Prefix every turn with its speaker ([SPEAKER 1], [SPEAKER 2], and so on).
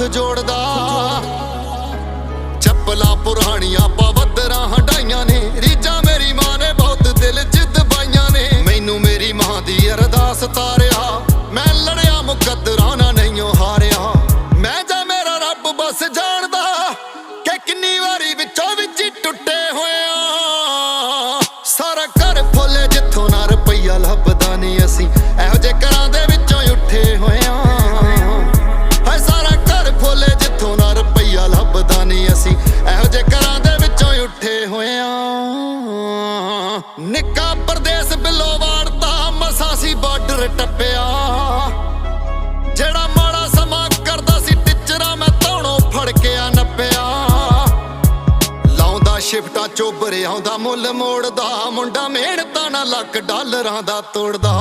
[SPEAKER 1] ਹੱਥ ਜੋੜਦਾ। ਚੱਪਲਾਂ ਪੁਰਾਣੀਆਂ ਪਵੱਦਰਾਂ ਹਟਾਈਆਂ ਨੇ। ਰੀਜਾਂ ਮੇਰੀ ਮਾਂ ਨੇ ਬਹੁਤ ਦਿਲ ਚ ਦਬਾਈਆਂ ਨੇ। ਮੈਨੂੰ ਮੇਰੀ ਮਾਂ ਦੀ ਅਰਦਾਸ ਤਾਰਿਆ। ਮੈਂ ਲੜਿਆ ਨਿੱਕਾ ਪਰਦੇਸ ਬਿੱਲੋ ਵਾੜਤਾ ਮਸਾ ਸੀ ਬਾਰਡਰ ਟੱਪਿਆ। ਜਿਹੜਾ ਮਾੜਾ ਸਮਾਂ ਕਰਦਾ ਸੀ ਟਿਚਰਾ ਮੈਂ ਧੌਣੋਂ ਫੜ ਕੇ ਆ ਨੱਪਿਆ ਲਾਉਂਦਾ ਸ਼ਿਫਟਾਂ ਚੋਬਰ, ਆਉਂਦਾ ਮੁੱਲ ਮੋੜਦਾ, ਮੁੰਡਾ ਮਿਹਨਤਾਂ ਨਾਲ ਲੱਖ ਡਾਲਰਾਂ ਦਾ ਤੋੜਦਾ।